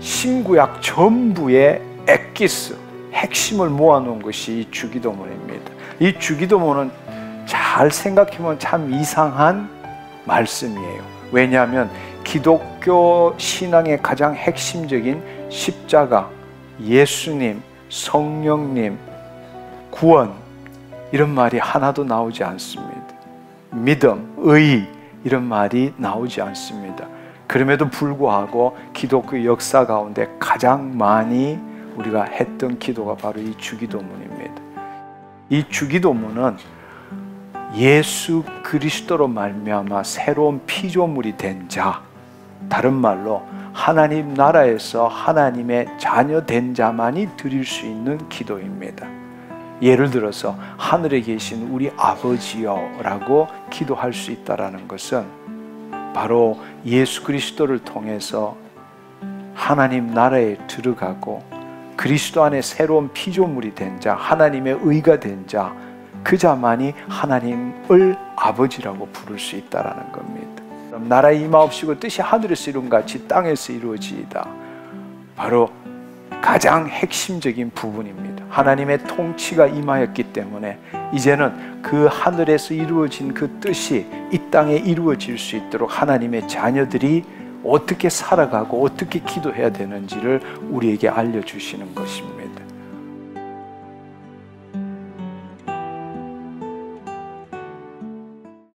신구약 전부의 엑기스 핵심을 모아놓은 것이 이 주기도문입니다. 이 주기도문은 잘 생각해보면 참 이상한 말씀이에요. 왜냐하면 기독교 신앙의 가장 핵심적인 십자가, 예수님, 성령님, 구원 이런 말이 하나도 나오지 않습니다. 믿음, 의 이런 말이 나오지 않습니다. 그럼에도 불구하고 기독교 역사 가운데 가장 많이 우리가 했던 기도가 바로 이 주기도문입니다. 이 주기도문은 예수 그리스도로 말미암아 새로운 피조물이 된 자, 다른 말로 하나님 나라에서 하나님의 자녀 된 자만이 드릴 수 있는 기도입니다. 예를 들어서 하늘에 계신 우리 아버지여라고 기도할 수 있다라는 것은 바로 예수 그리스도를 통해서 하나님 나라에 들어가고 그리스도 안에 새로운 피조물이 된 자, 하나님의 의가 된 자, 그 자만이 하나님을 아버지라고 부를 수 있다라는 겁니다. 나라 임하옵시고 뜻이 하늘에서 이룬 같이 땅에서 이루어지이다. 바로 가장 핵심적인 부분입니다. 하나님의 통치가 임하였기 때문에 이제는 그 하늘에서 이루어진 그 뜻이 이 땅에 이루어질 수 있도록 하나님의 자녀들이 어떻게 살아가고 어떻게 기도해야 되는지를 우리에게 알려주시는 것입니다.